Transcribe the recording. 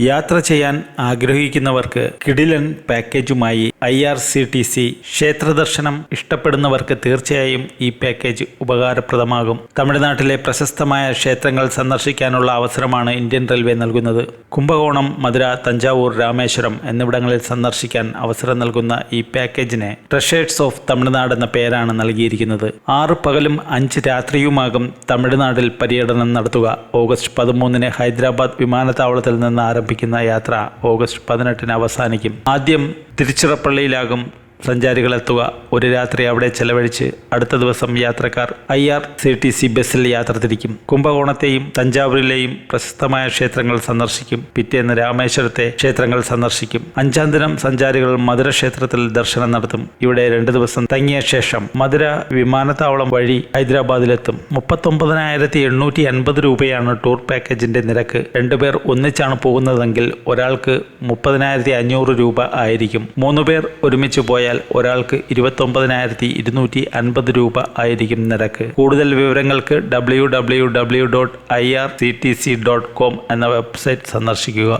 യാത്ര ചെയ്യാൻ ആഗ്രഹിക്കുന്നവർക്ക് കിടിലൻ പാക്കേജുമായി I R C T C ക്ഷേത്രദർശനം ഇഷ്ടപ്പെടുന്നവർക്ക് തീർച്ചയായും ഈ പാക്കേജ് ഉപകാരപ്രദമാകും. തമിഴ്നാട്ടിലെ പ്രശസ്തമായ ക്ഷേത്രങ്ങൾ സന്ദർശിക്കാനുള്ള അവസരമാണ് ഇന്ത്യൻ റെയിൽവേ നൽകുന്നത്. കുംഭകോണം മധുര തഞ്ചാവൂർ രാമേശ്വരം എന്നിവിടങ്ങളിൽ സന്ദർശിക്കാൻ അവസരം നൽകുന്ന ഈ പാക്കേജിനെ ട്രഷേഴ്സ് ഓഫ് തമിഴ്നാട് എന്ന പേരാണ് നൽകിയിരിക്കുന്നത്. ആറ് പകലും അഞ്ച് രാത്രിയുമാകും തമിഴ്നാട്ടിൽ പര്യടനം നടത്തുക. ഓഗസ്റ്റ് പതിമൂന്നിന് ഹൈദരാബാദ് വിമാനത്താവളത്തിൽ നിന്ന് ആരംഭിക്കുന്ന യാത്ര ഓഗസ്റ്റ് പതിനെട്ടിന് അവസാനിക്കും. ആദ്യം തിരുച്ചിറപ്പള്ളിയിലാകും സഞ്ചാരികൾ എത്തുക ഒരു രാത്രി അവിടെ ചെലവഴിച്ച് അടുത്ത ദിവസം യാത്രക്കാർ I R C T C ബസ്സിൽ യാത്ര തിരിക്കും. കുംഭകോണത്തെയും തഞ്ചാവൂരിലെയും പ്രശസ്തമായ ക്ഷേത്രങ്ങൾ സന്ദർശിക്കും. പിറ്റേന്ന് രാമേശ്വരത്തെ ക്ഷേത്രങ്ങൾ സന്ദർശിക്കും. അഞ്ചാം ദിനം സഞ്ചാരികൾ മധുര ക്ഷേത്രത്തിൽ ദർശനം നടത്തും. ഇവിടെ രണ്ട് ദിവസം തങ്ങിയ ശേഷം മധുര വിമാനത്താവളം വഴി ഹൈദരാബാദിലെത്തും. മുപ്പത്തൊമ്പതിനായിരത്തി എണ്ണൂറ്റി അൻപത് രൂപയാണ് ടൂർ പാക്കേജിന്റെ നിരക്ക്. രണ്ടുപേർ ഒന്നിച്ചാണ് പോകുന്നതെങ്കിൽ ഒരാൾക്ക് മുപ്പതിനായിരത്തി അഞ്ഞൂറ് രൂപ ആയിരിക്കും. മൂന്നുപേർ ഒരുമിച്ച് ഒരുമിച്ച് പോയാൽ ഒരാൾക്ക് ഇരുപത്തൊമ്പതിനായിരത്തി ഇരുന്നൂറ്റി അൻപത് രൂപ ആയിരിക്കും നിരക്ക്. കൂടുതൽ വിവരങ്ങൾക്ക് W W W dot I R C T C dot com എന്ന വെബ്സൈറ്റ് സന്ദർശിക്കുക.